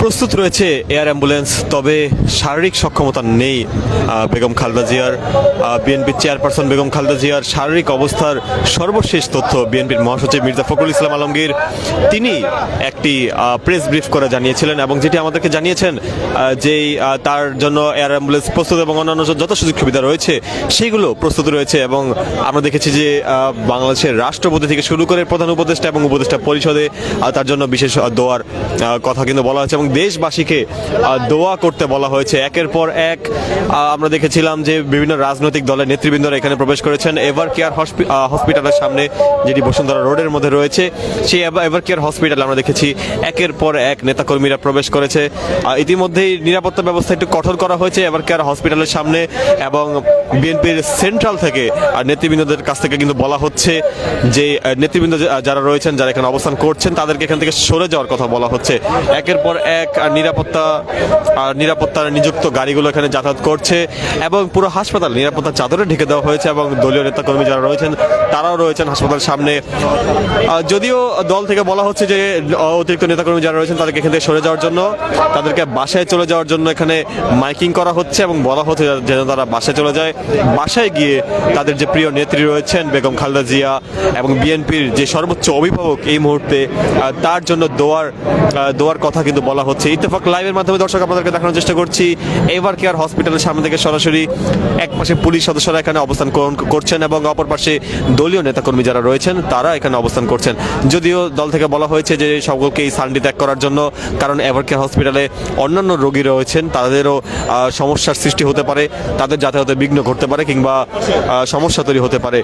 প্রস্তুত রয়েছে air ambulance, তবে শারীরিক সক্ষমতা নেই বেগম খালদা জিয়ার। বিএনপির চেয়ারপারসন বেগম খালদা জিয়ার শারীরিক অবস্থার সর্বশেষ তথ্য বিএনপির মহাসচিব মির্জা ফখরুল ইসলাম আলমগীর। তিনি একটি প্রেস ব্রিফ করে জানিয়েছিলেন এবং যেটি আমাদেরকে জানিয়েছেন যে তার জন্য এয়ার অ্যাম্বুলেন্স প্রস্তুত এবং অন্যান্য যত সুযোগ সুবিধা রয়েছে সেইগুলো প্রস্তুত রয়েছে এবং আমরা দেখেছি যে বাংলাদেশের রাষ্ট্রপতি থেকে শুরু করে প্রধান উপদেষ্টা এবং উপদেষ্টা পরিষদে তার জন্য বিশেষ দোয়ার কথা কিন্তু বলা হয়েছে এবং দেশবাসীকে দোয়া করতে বলা হয়েছে। একের পর এক আমরা দেখেছিলাম যে বিভিন্ন রাজনৈতিক দলের নেতৃবৃন্দরা এখানে প্রবেশ করেছেন। এভার কেয়ার হসপিটালের সামনে, যেটি বসুন্ধরা রোডের মধ্যে রয়েছে, সেই এভার কেয়ার হসপিটাল আমরা দেখেছি একের পর এক নেতাকর্মীরা প্রবেশ করেছে। ইতিমধ্যেই নিরাপত্তা ব্যবস্থা একটু কঠোর করা হয়েছে এভার কেয়ার হসপিটালের সামনে এবং বিএনপির সেন্ট্রাল থেকে আর নেতৃবৃন্দদের কাছ থেকে কিন্তু বলা হচ্ছে যে নেতৃবৃন্দ যারা রয়েছেন, যারা এখানে অবস্থান করছেন, তাদেরকে এখান থেকে সরে যাওয়ার কথা বলা হচ্ছে। একের পর এক আহ, নিরাপত্তা আর নিরাপত্তার নিযুক্ত গাড়িগুলো এখানে যাতায়াত করছে এবং পুরো হাসপাতাল নিরাপত্তা চাদরে ঢেকে দেওয়া হয়েছে এবং দলীয় নেতাকর্মী যারা রয়েছেন তারাও রয়েছেন হাসপাতালের সামনে। যদিও দল থেকে বলা হচ্ছে যে অতিরিক্ত নেতাকর্মী যারা রয়েছেন তাদেরকে এখান থেকে সরে যাওয়ার জন্য তাদেরকে বাসায় চলে যাওয়ার জন্য এখানে মাইকিং করা হচ্ছে এবং বলা হচ্ছে যেন তারা বাসায় চলে যায়। বাসায় গিয়ে তাদের যে প্রিয় নেত্রী রয়েছেন বেগম খালেদা জিয়া এবং বিএনপির যে সর্বোচ্চ অভিভাবক এই মুহূর্তে তার জন্য দোয়ার দোয়ার কথা কিন্তু বলা হচ্ছে ইত্তেফাক লাইভের মাধ্যমে দর্শক আপনাদেরকে দেখানোর চেষ্টা করছি। এভার কেয়ার হসপিটালের সামনে থেকে সরাসরি এক পাশে পুলিশ সদস্যরা এখানে অবস্থান করছেন এবং অপর পাশে দলীয় নেতাকর্মী যারা রয়েছেন, তারা এখানে অবস্থান করছেন। যদিও দল থেকে বলা হয়েছে যে সকলকে এই সানডি ত্যাগ করার জন্য, কারণ এভার কেয়ার হসপিটালে অন্যান্য রোগী রয়েছেন, তাদেরও সমস্যার সৃষ্টি হতে পারে, তাদের যাতায়াতে বিঘ্ন ঘটতে পারে কিংবা সমস্যা তৈরি হতে পারে।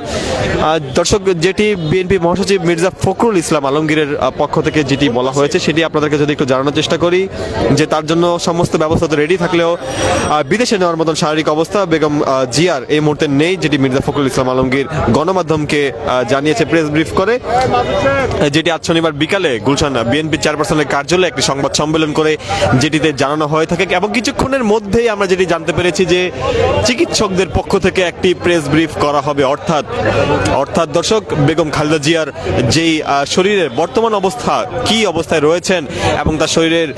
দর্শক, যেটি বিএনপি মহাসচিব মির্জা ফখরুল ইসলাম আলমগীরের পক্ষ থেকে যেটি বলা হয়েছে, সেটি আপনাদেরকে যদি একটু জানানোর চেষ্টা করি যে তার জন্য সমস্ত ব্যবস্থা তো রেডি থাকলেও বিদেশে নেওয়ার মতন শারীরিক অবস্থা বেগম জিয়ার এই মুহূর্তে নেই, যেটি মির্জা ফখরুল ইসলাম আলমগীর গণমাধ্যমকে জানিয়েছে প্রেস ব্রিফ করে। যেটি আজ শনিবার বিকালে গুলশান বিএনপি চেয়ারপারসনের কার্যালয়ে একটি সংবাদ সম্মেলন করে যেটিতে জানানো হয়ে থাকে। এবং কিছুক্ষণের মধ্যেই আমরা যেটি জানতে পেরেছি যে চিকিৎসকদের পক্ষ থেকে একটি প্রেস ব্রিফ করা হবে। অর্থাৎ অর্থাৎ দর্শক, বেগম খালেদা জিয়ার যেই শরীরের বর্তমান অবস্থা, কি অবস্থায় রয়েছেন এবং তার শরীরের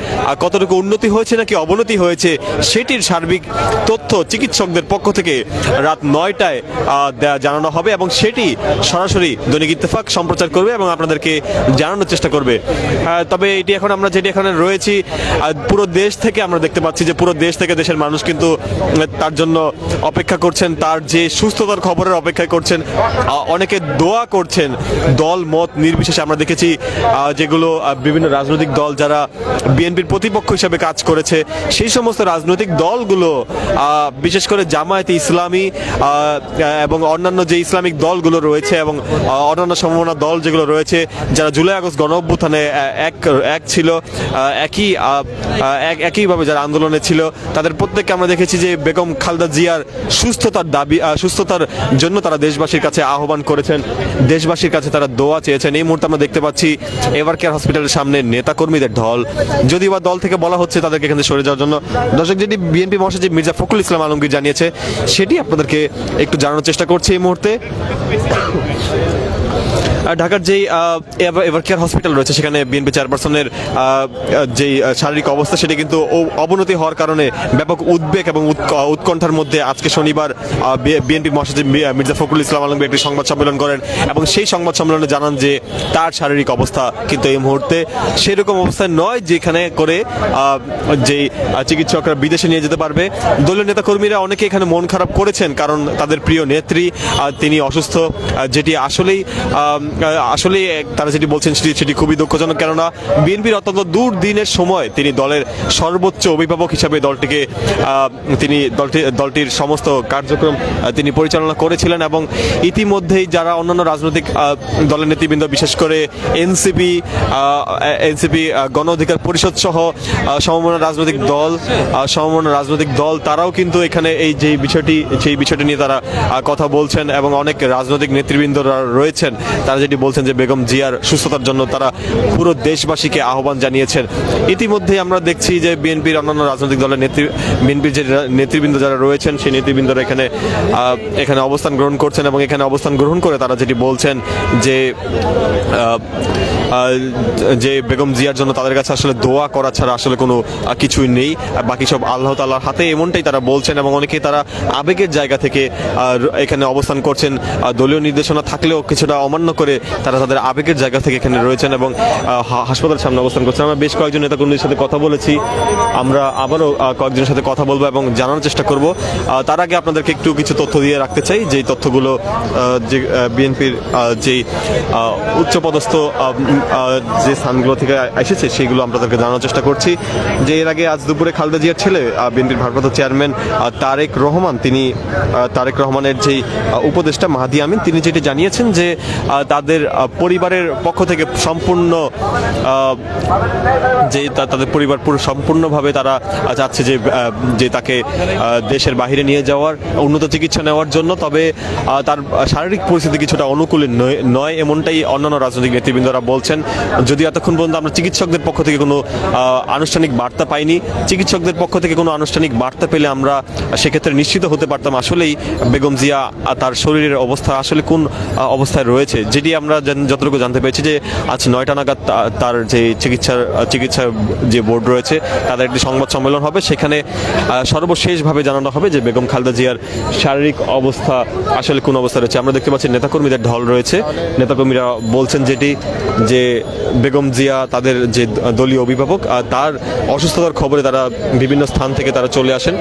কতটুকু উন্নতি হয়েছে নাকি অবনতি হয়েছে সেটির সার্বিক তথ্য চিকিৎসকদের পক্ষ থেকে রাত নয়টায় জানানো হবে এবং সেটি সরাসরি দৈনিক ইত্তেফাক সম্প্রচার করবে এবং আপনাদেরকে জানানোর চেষ্টা করবে। তবে এটি এখন আমরা যেটি এখানে রয়েছি পুরো দেশ থেকে আমরা দেখতে পাচ্ছি যে পুরো দেশ থেকে দেশের মানুষ কিন্তু তার জন্য অপেক্ষা করছেন, তার যে সুস্থতার খবরের অপেক্ষা করছেন অনেকে দোয়া করছেন, দল মত নির্বিশেষে আমরা দেখেছি যেগুলো বিভিন্ন রাজনৈতিক দল যারা বিএনপির প্রতিপক্ষ হিসেবে কাজ করেছে। সেই সমস্ত রাজনৈতিক দলগুলো বিশেষ করে জামায়াতে ইসলামী এবং অন্যান্য যে ইসলামিক দলগুলো রয়েছে এবং অন্যান্য সম্ভাবনা দল যেগুলো রয়েছে, যারা জুলাই আগস্ট গণ অভ্যুত্থানে এক এক ছিল একই একইভাবে যারা আন্দোলনে ছিল, তাদের প্রত্যেককে আমরা দেখেছি যে বেগম খালদা জিয়ার সুস্থতার দাবি সুস্থতার জন্য তারা দেশবাসীর কাছে আহ্বান করেছেন। দেশবাসীর কাছে তারা দোয়া চেয়েছেন। এই মুহূর্তে আমরা দেখতে পাচ্ছি এভার কেয়ার হসপিটালের সামনে নেতাকর্মীদের ঢল। যদিও বা দল থেকে বলা হচ্ছে তাদেরকে এখান সরে যাওয়ার জন্য। দর্শক, যেটি বিএনপি মহাসচিব মির্জা ফখরুল ইসলাম আলমগীর জানিয়েছে, সেটি আপনাদেরকে একটু জানানোর চেষ্টা করছি এই মুহূর্তে। ঢাকার যেই এভার কেয়ার হসপিটাল রয়েছে, সেখানে বিএনপি চেয়ারপারসনের যেই শারীরিক অবস্থা, সেটি কিন্তু অবনতি হওয়ার কারণে ব্যাপক উদ্বেগ এবং উৎকণ্ঠার মধ্যে আজকে শনিবার বিএনপি মহাসচিব মির্জা ফখরুল ইসলাম আলমগীর একটি সংবাদ সম্মেলন করেন এবং সেই সংবাদ সম্মেলনে জানান যে তার শারীরিক অবস্থা কিন্তু এই মুহূর্তে সেরকম অবস্থায় নয়, যেখানে করে যেই চিকিৎসকরা বিদেশে নিয়ে যেতে পারবে। দলীয় নেতাকর্মীরা অনেকে এখানে মন খারাপ করেছেন, কারণ তাদের প্রিয় নেত্রী তিনি অসুস্থ যেটি আসলেই আসলেই তারা যেটি বলছেন সেটি সেটি খুবই দুঃখজনক। কেননা বিএনপির অত্যন্ত দূর দিনের সময় তিনি দলের সর্বোচ্চ অভিভাবক হিসাবে দলটিকে তিনি দলটি, দলটির সমস্ত কার্যক্রম তিনি পরিচালনা করেছিলেন এবং ইতিমধ্যেই যারা অন্যান্য রাজনৈতিক দলের নেতৃবৃন্দ, বিশেষ করে এনসিপি এনসিপি গণ অধিকার পরিষদ সহ আহ, সমমনা রাজনৈতিক দল সমমনা রাজনৈতিক দল তারাও কিন্তু এখানে এই যে বিষয়টি সেই বিষয়টি নিয়ে তারা কথা বলছেন এবং অনেক রাজনৈতিক নেতৃবৃন্দরা রয়েছেন। তারা যেটি বলছেন যে বেগম জিয়ার সুস্থতার জন্য তারা পুরো দেশবাসীকে আহ্বান জানিয়েছেন। ইতিমধ্যে আমরা দেখছি যে বিএনপির অন্যান্য রাজনৈতিক দলের নেতৃ বিএনপির যে নেতৃবৃন্দ যারা রয়েছেন সেই নেতৃবৃন্দরা এখানে এখানে অবস্থান গ্রহণ করছেন এবং এখানে অবস্থান গ্রহণ করে তারা যেটি বলছেন যে যে বেগম জিয়ার জন্য তাদের কাছে আসলে দোয়া করা ছাড়া আসলে কোনো কিছুই নেই। বাকি সব আল্লাহ তাল্লাহর হাতে এমনটাই তারা বলছেন এবং অনেকে তারা আবেগের জায়গা থেকে এখানে অবস্থান করছেন। দলীয় নির্দেশনা থাকলেও কিছুটা অমান্য করে তারা তাদের আবেগের জায়গা থেকে এখানে রয়েছেন এবং হাসপাতালের সামনে অবস্থান করছেন। আমরা বেশ কয়েকজন নেতাকর্মীদের সাথে কথা বলেছি। আমরা আবারও কয়েকজনের সাথে কথা বলব এবং জানার চেষ্টা করব। তার আগে আপনাদেরকে একটু কিছু তথ্য দিয়ে রাখতে চাই। যেই তথ্যগুলো যে বিএনপির যেই উচ্চপদস্থ যে স্থানগুলো থেকে এসেছে সেগুলো আমরা তাদেরকে জানার চেষ্টা করছি যে এর আগে আজ দুপুরে খালেদা জিয়ার ছেলে বিএনপির ভারপ্রাপ্ত চেয়ারম্যান তারেক রহমান, তিনি তারেক রহমানের যেই উপদেষ্টা মাহাদি আমিন, তিনি যেটি জানিয়েছেন যে তাদের পরিবারের পক্ষ থেকে সম্পূর্ণ যে তাদের পরিবার পুরো সম্পূর্ণভাবে তারা চাচ্ছে যে যে তাকে দেশের বাইরে নিয়ে যাওয়ার, উন্নত চিকিৎসা নেওয়ার জন্য। তবে তার শারীরিক পরিস্থিতি কিছুটা অনুকূলে নয়- এমনটাই অন্যান্য রাজনৈতিক নেতৃবৃন্দরা বলছেন। যদি এতক্ষণ পর্যন্ত আমরা চিকিৎসকদের পক্ষ থেকে কোনো আনুষ্ঠানিক বার্তা পাইনি। চিকিৎসকদের পক্ষ থেকে কোনো আনুষ্ঠানিক বার্তা পেলে আমরা সেক্ষেত্রে নিশ্চিত হতে পারতাম। আসলেই বেগম জিয়া তার শরীরের অবস্থা আসলে কোন অবস্থায় রয়েছে যেটি আমরা যতটুকু জানতে পেরেছি যে আজ নয়টা নাগাদ তার যে চিকিৎসার, চিকিৎসা যে বোর্ড রয়েছে, তাদের একটি সংবাদ সম্মেলন হবে। সেখানে সর্বশেষভাবে জানানো হবে যে বেগম খালেদা জিয়ার শারীরিক অবস্থা আসলে কোন অবস্থা রয়েছে। আমরা দেখতে পাচ্ছি নেতাকর্মীদের ঢল রয়েছে। নেতাকর্মীরা বলছেন যেটি, যে বেগম জিয়া তাদের যে দলীয় অভিভাবক আহ, তার অসুস্থতার খবরে তারা বিভিন্ন স্থান থেকে তারা চলে আসেন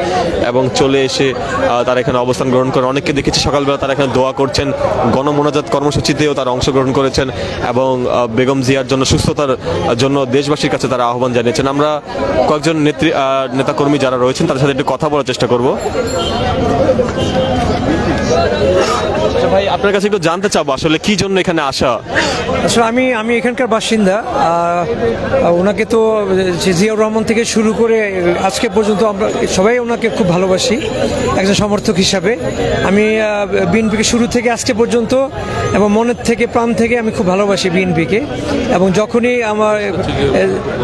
এবং চলে এসে তারা এখানে অবস্থান গ্রহণ করেন। অনেককে দেখেছি সকালবেলা তারা এখানে দোয়া করছেন গণমোনাজাত কর্মসূচিতেও তারা অংশগ্রহণ করেছেন এবং বেগম জিয়ার জন্য সুস্থতার জন্য দেশবাসীর কাছে তারা আহ্বান জানিয়েছেন। আমরা কয়েকজন নেত্রী নেতাকর্মী যারা রয়েছেন তাদের সাথে একটু কথা বলার চেষ্টা করব। আচ্ছা ভাই, আপনার কাছে একটু জানতে চাবো আসলে কি জন্য এখানে আসা? আসলে আমি আমি এখানকার বাসিন্দা। ওনাকে তো জিয়াউর রহমান থেকে শুরু করে, আজকে পর্যন্ত আমরা সবাই ওনাকে খুব ভালোবাসি, একজন সমর্থক হিসাবে। আমি বিএনপিকে শুরু থেকে আজকে পর্যন্ত এবং মনের থেকে, প্রাণ থেকে আমি খুব ভালোবাসি বিএনপিকে। এবং যখনই আমার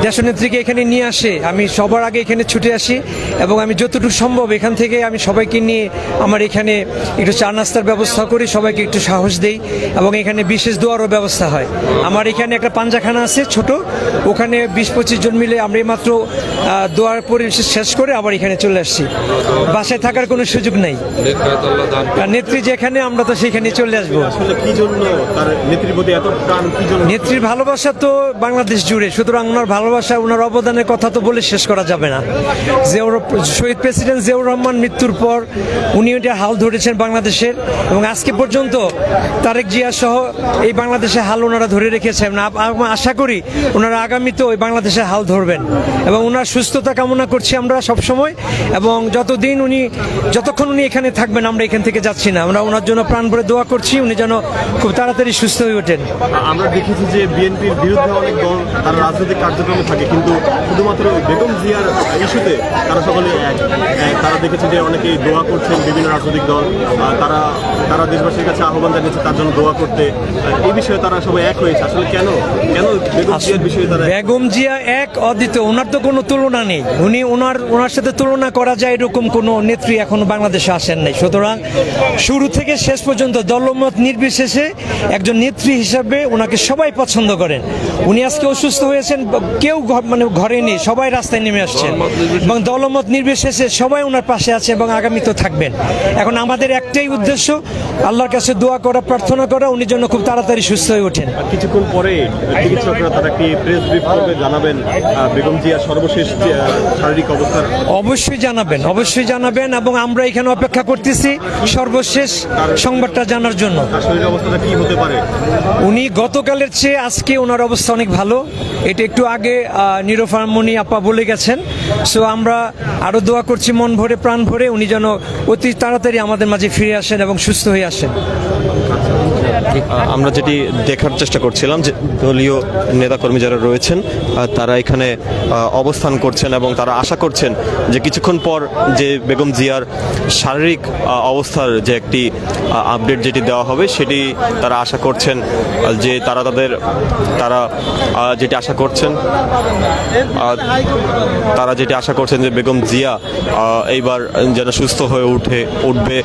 দেশনেত্রীকে এখানে নিয়ে আসে, আমি সবার আগে এখানে ছুটে আসি এবং আমি যতটুকু সম্ভব এখান থেকে আমি সবাইকে নিয়ে আমার এখানে একটু চা নাস্তার ব্যবস্থা করি সবাইকে একটু সাহস দেই এবং এখানে বিশেষ দোয়ারও ব্যবস্থা হয়। আমার এখানে একটা পাঞ্জাখানা আছে ছোট। ওখানে বিশ পঁচিশ জন মিলে আমরা মাত্র দোয়ার পরিবেশ শেষ করে আবার এখানে চলে আসছি। বাসায় থাকার কোনো সুযোগ নেই। নেত্রী যেখানে আমরা তো সেখানে চলে আসব। নেত্রীর ভালোবাসা তো বাংলাদেশ জুড়ে সুতরাং ওনার ভালোবাসা ওনার অবদানের কথা তো বলে শেষ করা যাবে না। জিয়াউর শহীদ প্রেসিডেন্ট জিয়াউর রহমান মৃত্যুর পর উনি এটা হাল ধরেছেন বাংলাদেশের এবং আজকে পর্যন্ত তারেক জিয়া সহ এই বাংলাদেশের হাল ওনারা ধরে রেখেছেন। আশা করি ওনারা আগামীতেও ওই বাংলাদেশের হাল ধরবেন এবং ওনার সুস্থতা কামনা করছি আমরা সবসময় এবং যতদিন উনি যতক্ষণ উনি এখানে থাকবেন আমরা এখান থেকে যাচ্ছি না। আমরা ওনার জন্য প্রাণ ভরে দোয়া করছি, উনি যেন খুব তাড়াতাড়ি সুস্থ হয়ে ওঠেন। আমরা দেখেছি যে বিএনপির বিরুদ্ধে অনেক দল তারা রাজনৈতিক কার্যক্রমে থাকে, কিন্তু শুধুমাত্র বেগম জিয়ার ইস্যুতে তারা সকলে। তারা দেখেছে যে অনেকেই দোয়া করছেন বিভিন্ন রাজনৈতিক দল তারা তারা দেশবাসীর কাছে আহ্বান জানিয়েছে তার জন্য দোয়া করতে। এই বিষয়ে তারা সবাই এক হয়েছে। আসলে কেন? কেন বেগম জিয়ার বিষয়ে তারা? বেগম জিয়া এক অদ্বিতীয় ওনার তো কোনো তুলনা নেই। উনি ওনার ওনার সাথে তুলনা করা যায় এরকম কোনো নেত্রী এখনও বাংলাদেশে আসেন নাই। সুতরাং শুরু থেকে শেষ পর্যন্ত দলমত নির্বিশেষে একজন নেত্রী হিসাবে ওনাকে সবাই পছন্দ করেন। উনি আজকে অসুস্থ হয়েছেন কেউ ঘ- মানে ঘরে নেই সবাই রাস্তায় নেমে আসছেন। এবং দলমত নির্বিশেষে সবাই ওনার পাশে আছে এবং আগামীতেও থাকবেন। এখন আমাদের একটাই উদ্দেশ্য আল্লাহর কাছে দোয়া করা প্রার্থনা করা উনি যেন খুব তাড়াতাড়ি সুস্থ হয়ে ওঠেন। কিছুক্ষণ পরে চিকিৎসকরা তারা কি প্রেস ব্রিফ করবে জানাবেন বেগম জিয়ার সর্বশেষ শারীরিক অবস্থার? অবশ্যই জানাবেন অবশ্যই জানাবেন এবং আমরা এখানে অপেক্ষা করতেছি সর্বশেষ সংবাদটা জানার জন্য। শরীরের অবস্থাটা কি হতে পারে? উনি গতকালের চেয়ে আজকে ওনার অবস্থা অনেক ভালো। এটা একটু আগে নিরোফারমণি আপা বলে গেছেন। সো আমরা আরও দোয়া করছি মন ভরে প্রাণ ভরে উনি যেন অতি তাড়াতাড়ি আমাদের মাঝে ফিরে আসেন এবং সুস্থ হয়ে আসেন। Connection. আমরা যেটি দেখার চেষ্টা করছিলাম যে দলীয় নেতাকর্মী যারা রয়েছেন তারা এখানে অবস্থান করছেন এবং তারা আশা করছেন যে কিছুক্ষণ পর যে বেগম জিয়ার শারীরিক অবস্থার যে একটি আপডেট যেটি দেওয়া হবে, সেটি তারা আশা করছেন যে তারা তাদের, তারা যেটি আশা করছেন তারা যেটি আশা করছেন যে বেগম জিয়া এইবার যেন সুস্থ হয়ে উঠে, উঠবে,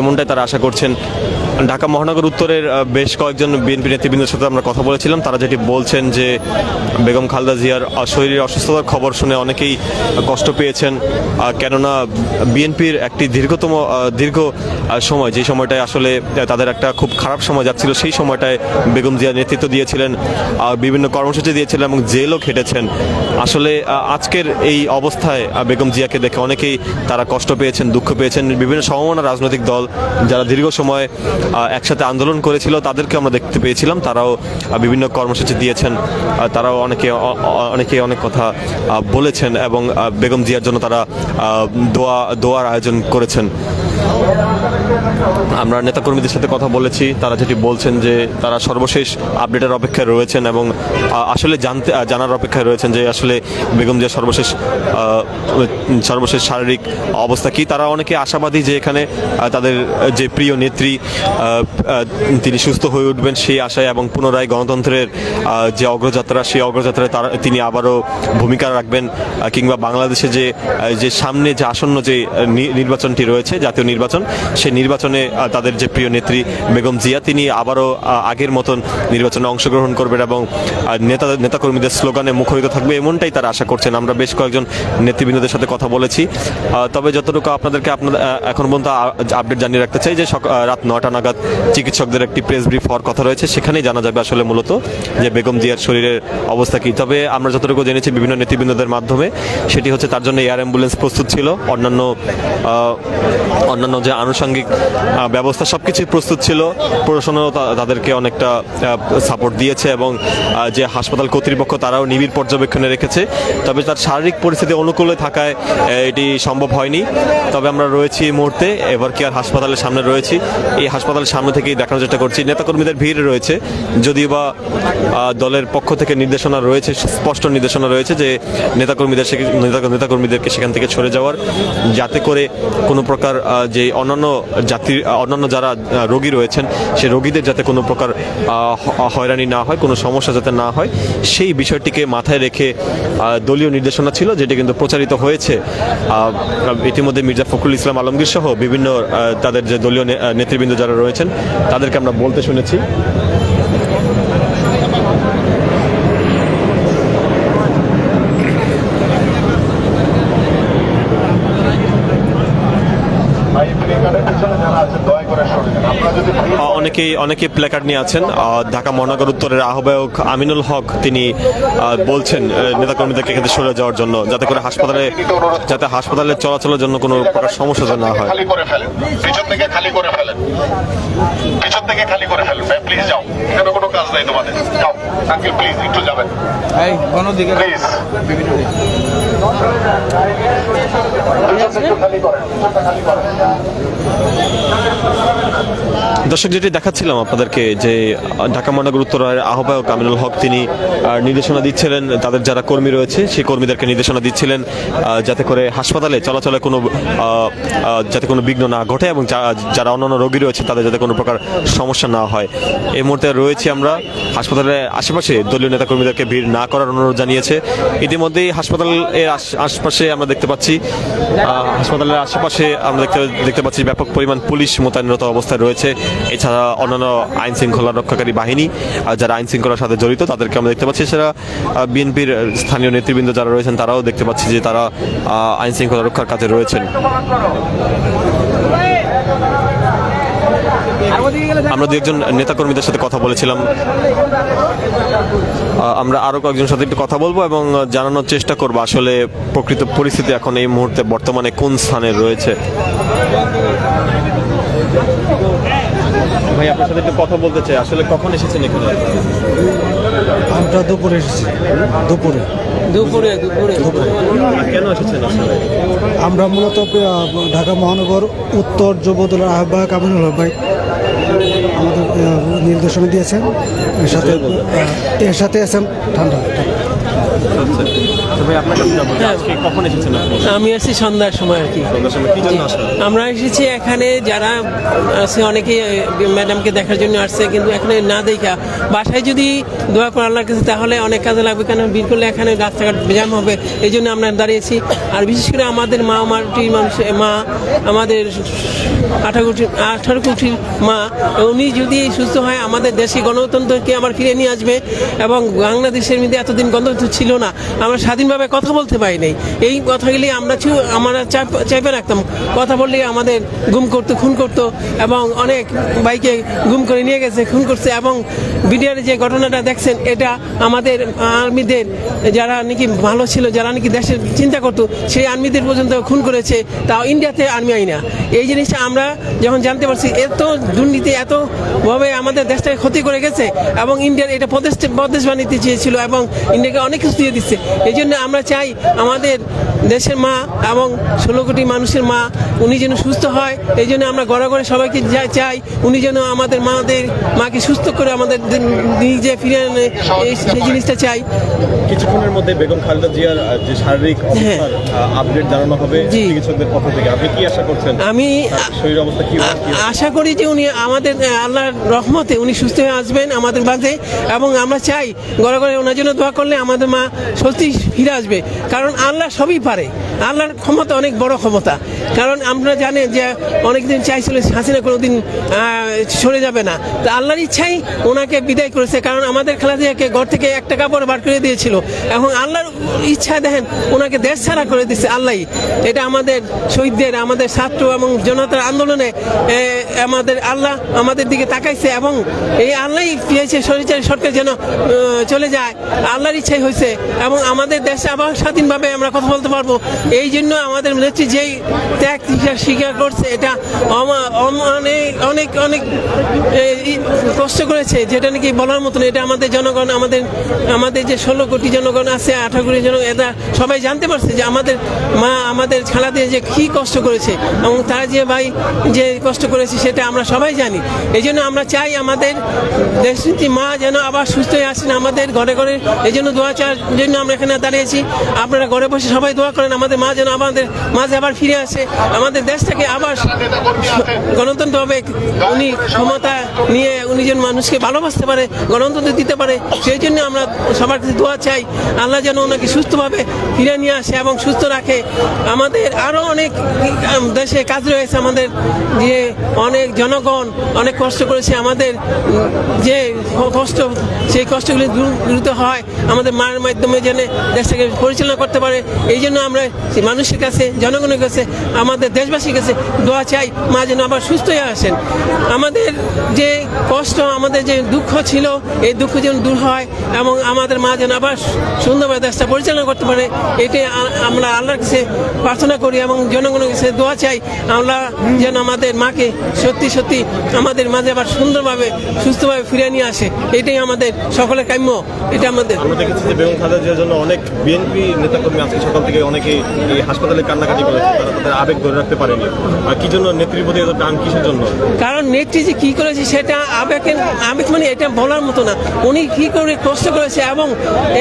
এমনটাই তারা আশা করছেন। ঢাকা মহানগর উত্তরের বেশ কয়েকজন বিএনপি নেতৃবৃন্দের সাথে আমরা কথা বলেছিলাম। তারা যেটি বলছেন যে, বেগম খালদা জিয়ার শরীরের অসুস্থতার খবর শুনে অনেকেই কষ্ট পেয়েছেন। কেননা বিএনপির একটি দীর্ঘতম দীর্ঘ সময়, যে সময়টায় আসলে তাদের একটা খুব খারাপ সময় যাচ্ছিল, সেই সময়টায় বেগম জিয়া নেতৃত্ব দিয়েছিলেন বিভিন্ন কর্মসূচি দিয়েছিলেন এবং জেলও খেটেছেন। আসলে আজকের এই অবস্থায় বেগম জিয়াকে দেখে অনেকেই তারা কষ্ট পেয়েছেন, দুঃখ পেয়েছেন। বিভিন্ন সমমনা রাজনৈতিক দল, যারা দীর্ঘ সময় একসাথে আন্দোলন করেছিল তাদেরকে আমরা দেখতে পেয়েছিলাম। তারাও বিভিন্ন কর্মসূচি দিয়েছেন। তারাও অনেকে অনেকে অনেক কথা বলেছেন এবং বেগম জিয়ার জন্য তারা দোয়া, দোয়ার আয়োজন করেছেন। আমরা নেতাকর্মীদের সাথে কথা বলেছি, তারা যেটি বলছেন যে তারা সর্বশেষ আপডেটের অপেক্ষায় রয়েছেন এবং আসলে জানতে জানার অপেক্ষায় রয়েছেন যে আসলে বেগম জিয়া সর্বশেষ সর্বশেষ শারীরিক অবস্থা কি? তারা অনেকে আশাবাদী যে এখানে তাদের যে প্রিয় নেত্রী তিনি সুস্থ হয়ে উঠবেন সেই আশায় এবং পুনরায় গণতন্ত্রের যে অগ্রযাত্রা, সেই অগ্রযাত্রায় তারা, তিনি আবারও ভূমিকা রাখবেন কিংবা বাংলাদেশে যে যে সামনে যে আসন্ন যে নির্বাচনটি রয়েছে, জাতীয় নির্বাচন। সেই নির্বাচনে তাদের যে প্রিয় নেত্রী বেগম জিয়া, তিনি আবারও আগের মতন নির্বাচনে অংশগ্রহণ করবেন এবং নেতা, নেতাকর্মীদের স্লোগানে মুখরিত থাকবে এমনটাই তারা আশা করছেন। আমরা বেশ কয়েকজন নেতৃবৃন্দদের সাথে কথা বলেছি। তবে যতটুকু আপনাদেরকে আপনাদের এখন পর্যন্ত আপডেট জানিয়ে রাখতে চাই যে রাত নটা নাগাদ চিকিৎসকদের একটি প্রেস ব্রিফ হওয়ার কথা রয়েছে। সেখানেই জানা যাবে আসলে মূলত যে বেগম জিয়ার শরীরের অবস্থা কী। তবে আমরা যতটুকু জেনেছি বিভিন্ন নেতৃবৃন্দদের মাধ্যমে, সেটি হচ্ছে তার জন্য এয়ার অ্যাম্বুলেন্স প্রস্তুত ছিল। অন্যান্য অন্যান্য যে আনুষঙ্গিক ব্যবস্থা সব কিছুই প্রস্তুত ছিল। প্রশাসনও তাদেরকে অনেকটা সাপোর্ট দিয়েছে এবং যে হাসপাতাল কর্তৃপক্ষ তারাও নিবিড় পর্যবেক্ষণে রেখেছে। তবে তার শারীরিক পরিস্থিতি অনুকূলে থাকায় এটি সম্ভব হয়নি। তবে আমরা রয়েছি এই মুহূর্তে এভার কেয়ার হাসপাতালের সামনে রয়েছি। এই হাসপাতালের সামনে থেকেই দেখানোর চেষ্টা করছি। নেতাকর্মীদের ভিড় রয়েছে। যদিও বা দলের পক্ষ থেকে নির্দেশনা রয়েছে, স্পষ্ট নির্দেশনা রয়েছে যে নেতাকর্মীদের নেতাকর্মীদেরকে সেখান থেকে সরে যাওয়ার, যাতে করে কোনো প্রকার যে অন্যান্য জাতির অন্যান্য যারা রোগী রয়েছেন, সে রোগীদের যাতে কোনো প্রকার হয়রানি না হয়, কোনো সমস্যা যাতে না হয়, সেই বিষয়টিকে মাথায় রেখে দলীয় নির্দেশনা ছিল, যেটি কিন্তু প্রচারিত হয়েছে। ইতিমধ্যে মির্জা ফখরুল ইসলাম আলমগীর সহ বিভিন্ন তাদের যে দলীয় নেতৃবৃন্দ যারা রয়েছেন, তাদেরকে আমরা বলতে শুনেছি। অনেকেই অনেকে প্ল্যাকার্ড নিয়ে আছেন। ঢাকা মহানগর উত্তরের আহ্বায়ক আমিনুল হক তিনি বলছেন নেতাকর্মীদেরকে এখানে সরে যাওয়ার জন্য যাতে করে হাসপাতালে যাতে হাসপাতালে চলাচলের জন্য কোনো প্রকার সমস্যা যেন না হয়। ফেলেন। পিছন থেকে খালি করে ফেলেন। পিছন থেকে খালি করে ফেলেন। প্লিজ যাও। এখানে কোনো কাজ নাই তোমাদের। যাও। আঙ্কেল প্লিজ একটু যাবেন। এই গণদিকে প্লিজ দর্শক, যেটি দেখাচ্ছিলাম আপনাদেরকে যে ঢাকা মহানগর উত্তরের আহ্বায়ক আমিনুল হক, তিনি নির্দেশনা দিচ্ছিলেন, তাদের যারা কর্মী রয়েছে, সেই কর্মীদেরকে নির্দেশনা দিচ্ছিলেন যাতে করে হাসপাতালে চলাচলে কোনো যাতে কোনো বিঘ্ন না ঘটে এবং যারা অন্যান্য রোগী রয়েছে, তাদের যাতে কোনো প্রকার সমস্যা না হয়। এই মুহূর্তে রয়েছি আমরা হাসপাতালের আশেপাশে। দলীয় নেতাকর্মীদেরকে ভিড় না করার অনুরোধ জানিয়েছে। ইতিমধ্যেই হাসপাতালের আশ- আশপাশে আমরা দেখতে পাচ্ছি হাসপাতালের আশেপাশে আমরা দেখতে দেখতে পাচ্ছি ব্যাপক পরিমাণ পুলিশ মোতায়েনরত অবস্থায় রয়েছে। এছাড়া অন্যান্য আইন শৃঙ্খলা রক্ষাকারী বাহিনী যারা আইন শৃঙ্খলার সাথে জড়িত, তাদেরকে আমরা দেখতে পাচ্ছি। এছাড়া বিএনপির স্থানীয় নেতৃবৃন্দ যারা রয়েছেন, তারাও দেখতে পাচ্ছি যে তারা আইন শৃঙ্খলা রক্ষার কাজে রয়েছেন। আমরা দু একজন নেতাকর্মীদের সাথে কথা বলেছিলাম। আমরা আরও কয়েকজনের সাথে একটু কথা বলব এবং জানানোর চেষ্টা করব আসলে প্রকৃত পরিস্থিতি এখন এই মুহূর্তে বর্তমানে কোন স্থানে রয়েছে। ভাই আপনার সাথে একটু কথা বলতে চাই। আসলে কখন এসেছেন এখানে? আমরা দুপুরে এসেছি। দুপুরে। দুপুরে দুপুরে। কেন এসেছেন আসলে? আমরা মূলত ঢাকা মহানগর উত্তর যুবদলের আহ্বায়ক আমিনুল হক ভাই আমাদের নির্দেশনা দিয়েছেন। এর সাথে এর সাথে আছেন ঠান্ডা। তো ভাই আপনার কাছে যাব। যে আজকে কখন এসেছেন আপনি? আমি আসছি সন্ধ্যার সময় আর কি। আসা আমরা এসেছি এখানে যারা আছে অনেকে ম্যাডামকে দেখার জন্য আসছে কিন্তু এখানে না দেখা। বাসায় যদি দোয়া করে আল্লাহর কাছে তাহলে অনেক কাজে লাগবে কেন বিল করলে এখানে রাস্তাঘাট জ্যাম হবে এই জন্য আমরা দাঁড়িয়েছি। আর বিশেষ করে আমাদের মা মাটি মানুষ মা আমাদের আঠারো কোটি আঠারো কোটির মা উনি যদি সুস্থ হয় আমাদের দেশে গণতন্ত্রকে আবার ফিরে নিয়ে আসবে এবং বাংলাদেশের মধ্যে এতদিন গণতন্ত্র ছিল না। আমরা স্বাধীনভাবে কথা বলতে পারি নাই। এই কথাগুলি আমরা আমরা চাপ- রাখতাম কথা বললে আমাদের গুম করতো, খুন করতো এবং অনেক বাইকে গুম করে নিয়ে গেছে, খুন করছে এবং বিডিআর যে ঘটনাটা দেখছেন, এটা আমাদের আর্মিদের যারা নাকি ভালো ছিল, যারা নাকি দেশের চিন্তা করতো, সেই আর্মিদের পর্যন্ত খুন করেছে, তাও ইন্ডিয়াতে আর্মি আই না। এই জিনিসটা আমরা যখন জানতে পারছি, এত দুর্নীতি, এত ভাবে আমাদের দেশটাকে ক্ষতি করে গেছে এবং ইন্ডিয়ার এটা প্রদেশ প্রদেশ বানিতে চেয়েছিল এবং ইন্ডিয়াকে অনেক কিছু দিয়ে দিচ্ছে। এই জন্য আমরা চাই আমাদের দেশের মা এবং ষোলো কোটি মানুষের মা উনি যেন সুস্থ হয়। এই জন্য আমরা ঘরে ঘরে সবাইকে চাই উনি যেন আমাদের মাদের মাকে সুস্থ করে আমাদের নিজে ফিরে আনে। এই- সেই জিনিসটা চাই। কিছুক্ষণের মধ্যে বেগম খালেদা জিয়ার যে শারীরিক হ্যাঁ। আপডেট জানানো হবে চিকিৎসকদের পক্ষ থেকে। আপনি কি আশা করছেন? আমি শরীর অবস্থা কি আশা করি যে উনি আমাদের আল্লাহর রহমতে উনি সুস্থ হয়ে আসবেন আমাদের মাঝে। এবং আমরা চাই ঘরে ঘরে ওনার জন্য দোয়া করলে আমাদের মা সত্যি ফিরে আসবে। কারণ আল্লাহ সবই পারে। আল্লাহর ক্ষমতা অনেক বড় ক্ষমতা। কারণ আমরা জানেন যে অনেকদিন চাইছিল হাসিনা কোনোদিন আহ, সরে যাবে না। তো আল্লাহর ইচ্ছাই ওনাকে বিদায় করেছে। কারণ আমাদের খেলা দিয়ে ঘর থেকে একটা কাপড় বার করে দিয়েছিল। এখন আল্লাহর ইচ্ছা দেখেন ওনাকে দেশ ছাড়া করে দিচ্ছে আল্লাহই। এটা আমাদের শহীদদের আমাদের ছাত্র এবং জনতার আন্দোলনে আমাদের আল্লাহ আমাদের দিকে তাকাইছে এবং এই আল্লাহই পেয়েছে সরিচারি সরকার যেন চলে যায়। আল্লাহর ইচ্ছাই হয়েছে এবং আমাদের দেশে আবার স্বাধীনভাবে আমরা কথা বলতে পারব। এই জন্য আমাদের নেত্রী যেই ত্যাগ স্বীকার- করছে, এটা অনেক অনেক কষ্ট করেছে, যেটা নাকি বলার মতন এটা আমাদের জনগণ, আমাদের আমাদের যে ষোলো কোটি জনগণ আছে, আঠারো কোটি জনগণ, এটা সবাই জানতে পারছে যে আমাদের মা, আমাদের খেলা দিয়ে যে কি কষ্ট করেছে এবং তারা যে ভাই যে কষ্ট করেছে সেটা আমরা সবাই জানি। এই জন্য আমরা চাই আমাদের দেশনীতি মা যেন আবার সুস্থ হয়ে আসেন, আমাদের ঘরে ঘরে। এই জন্য দোয়া চাওয়ার জন্য আমরা এখানে দাঁড়িয়েছি, আপনারা ঘরে বসে সবাই দোয়া করেন, আমাদের মা যেন আমাদের মাঝে আবার ফিরে আসে, আমাদের দেশটাকে আবার গণতন্ত্র হবে। উনি ক্ষমতা নিয়ে উনি যেন মানুষকে ভালোবাসতে পারে, গণতন্ত্র দিতে পারে, সেই জন্য আমরা সবার কাছে দোয়া চাই, আল্লাহ যেন ওনাকে সুস্থভাবে ফিরে নিয়ে আসে এবং সুস্থ রাখে। আমাদের আরও অনেক দেশে কাজ রয়েছে, আমাদের যে অনেক জনগণ অনেক কষ্ট করেছে, আমাদের যে কষ্ট, সেই কষ্টগুলি দূর দ্রুত হয়, আমাদের মায়ের মাধ্যমে যেন দেশটাকে পরিচালনা করতে পারে। এই জন্য আমরা মানুষের কাছে, জনগণের কাছে, আমাদের দেশবাসীর কাছে দোয়া চাই। মা যেন আবার সুস্থ হয়ে আসেন। আমাদের যে কষ্ট, আমাদের যে দুঃখ ছিল, এই দুঃখ যেন দূর হয় এবং আমাদের মা যেন আবার সুন্দরভাবে দেশটা পরিচালনা করতে পারে, এটাই আমরা আল্লাহর কাছে প্রার্থনা করি এবং জনগণের কাছে দোয়া চাই। আমরা যেন আমাদের মাকে সত্যি সত্যি আমাদের মাঝে আবার সুন্দরভাবে, সুস্থভাবে ফিরে নিয়ে আসে। এটাই আমাদের সকলের কাম্য। এটা আমাদের বেগম খালেদা জন্য অনেক বিএনপি নেতাকর্মী আজকে সকাল থেকে অনেকে এই হাসপাতালে কান্নাকাটি করেছে তারা তাদের আবেগ ধরে রাখতে পারেনি। আর কি জন্য নেত্রীর প্রতি এত টান কিসের জন্য? কারণ নেত্রী যে কি করেছে সেটা আবেগের আবেগ মানে এটা বলার মতো না। উনি কি করে কষ্ট করেছে এবং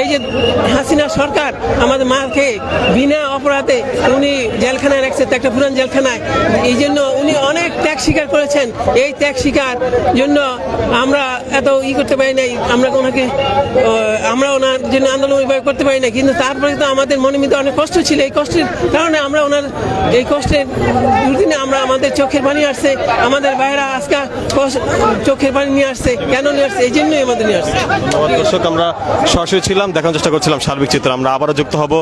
এই যে হাসিনা সরকার আমাদের মাকে বিনা অপরাধে উনি জেলখানায় রাখছে একটা পুরান জেলখানায়। এই জন্য উনি অনেক ত্যাগ স্বীকার করেছেন। এই ত্যাগ স্বীকার জন্য আমরা এত ই করতে পারি নাই। আমরা ওনাকে আমরা ওনার জন্য আন্দোলন ওইভাবে করতে পারি না, কিন্তু তারপরে তো আমাদের মনে মধ্যে অনেক কষ্ট ছিল। এই কষ্টের কারণে আমরা ওনার এই কষ্টের দুদিনে আমরা আমাদের চোখের পানি আসছে, আমাদের বাইরা আজকে চোখের পানি নিয়ে আসছে, কেন নিয়ে আসছে? এই জন্যই আমাদের নিয়ে আসছে। দর্শক, আমরা সরাসরি ছিলাম, দেখানোর চেষ্টা করছিলাম সার্বিক চিত্র, আমরা আবারও যুক্ত হব,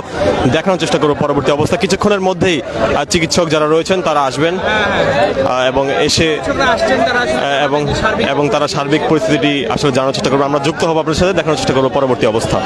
দেখানোর চেষ্টা করব পরবর্তী অবস্থা। কিছুক্ষণের মধ্যেই চিকিৎসক যারা রয়েছেন, তারা আসবেন এবং এসে এবং এবং তারা সার্বিক পরিস্থিতিটি আসলে জানার চেষ্টা করব। আমরা যুক্ত হব আপনার সাথে, দেখানোর চেষ্টা করব পরবর্তী অবস্থা।